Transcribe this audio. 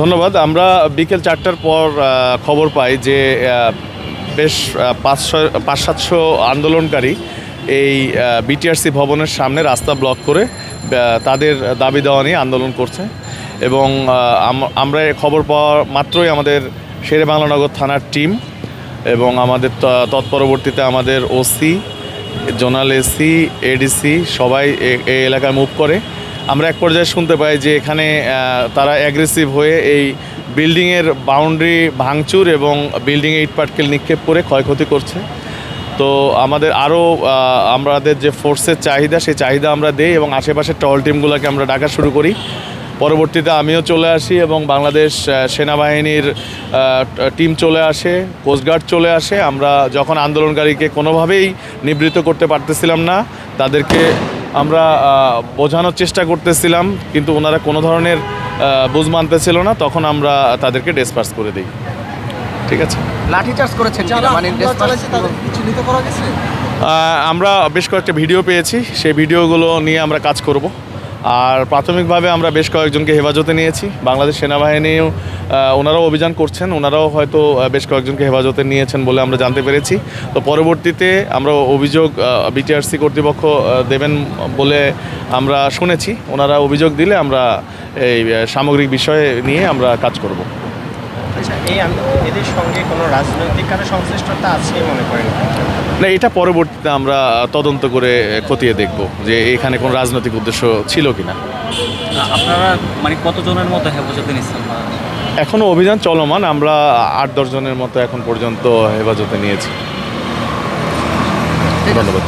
ধন্যবাদ। আমরা বিকেল চারটার পর খবর পাই যে বেশ আহ, পাঁচ সাতশো আন্দোলনকারী এই বিটিআরসি ভবনের সামনে রাস্তা ব্লক করে তাদের দাবি দেওয়া নিয়ে আন্দোলন করছে। এবং আমরা খবর পাওয়া মাত্রই আমাদের শেরে বাংলানগর থানার টিম এবং আমাদের তৎপরবর্তীতে আমাদের ওসি জোনাল এসি এডিসি সবাই এই এলাকায় মুভ করে। আমরা এক পর্যায়ে শুনতে পাই যে এখানে তারা অ্যাগ্রেসিভ হয়ে এই বিল্ডিংয়ের বাউন্ডারি ভাঙচুর এবং বিল্ডিংয়ে ইট পাটকেল নিক্ষেপ করে ক্ষয়ক্ষতি করছে। তো আমাদের আরও আমাদের যে ফোর্সের চাহিদা, সেই চাহিদা আমরা দেই এবং আশেপাশের টল টিমগুলোকে আমরা ডাকা শুরু করি। পরবর্তীতে আমিও চলে আসি এবং বাংলাদেশ সেনাবাহিনীর টিম চলে আসে কোস্টগার্ড চলে আসে। আমরা যখন আন্দোলনকারীকে কোনোভাবেই নিবৃত্ত করতে পারতেছিলাম না তাদেরকে আমরা বোঝানোর চেষ্টা করতেছিলাম কিন্তু ওনারা কোনো ধরনের বুঝ মানতে ছিল না। তখন আমরা তাদেরকে ডিসপার্স করে দিই। ঠিক আছে? লাঠিচার্জ করেছেন মানে চিহ্নিত করা গেছে? আমরা বেশ কয়েকটা ভিডিও পেয়েছি। সেই ভিডিওগুলো নিয়ে আমরা কাজ করব। আর প্রাথমিকভাবে আমরা বেশ কয়েকজনকে হেফাজতে নিয়েছি। বাংলাদেশ সেনাবাহিনীও ওনারাও অভিযান করছেন, ওনারাও হয়তো বেশ কয়েকজনকে হেফাজতে নিয়েছেন বলে আমরা জানতে পেরেছি। তো পরবর্তীতে আমরা অভিযোগ বিটিআরসি কর্তৃপক্ষ দেবেন বলে আমরা শুনেছি। ওনারা অভিযোগ দিলে আমরা এই সামগ্রিক বিষয়ে নিয়ে আমরা কাজ করব। আচ্ছা এই এদের সঙ্গে কোনো রাজনৈতিক কারও সংশ্লিষ্টতা আছে মনে করেন? না এটা পরবর্তীতে আমরা তদন্ত করে খতিয়ে দেখব যে এখানে কোন রাজনৈতিক উদ্দেশ্য ছিল কিনা। আপনারা মানে কতজনের মতো হেফাজতে নিচ্ছেন এখনও অভিযান চলমান আমরা আট দশ জনের মতো এখন পর্যন্ত হেফাজতে নিয়েছি। ধন্যবাদ।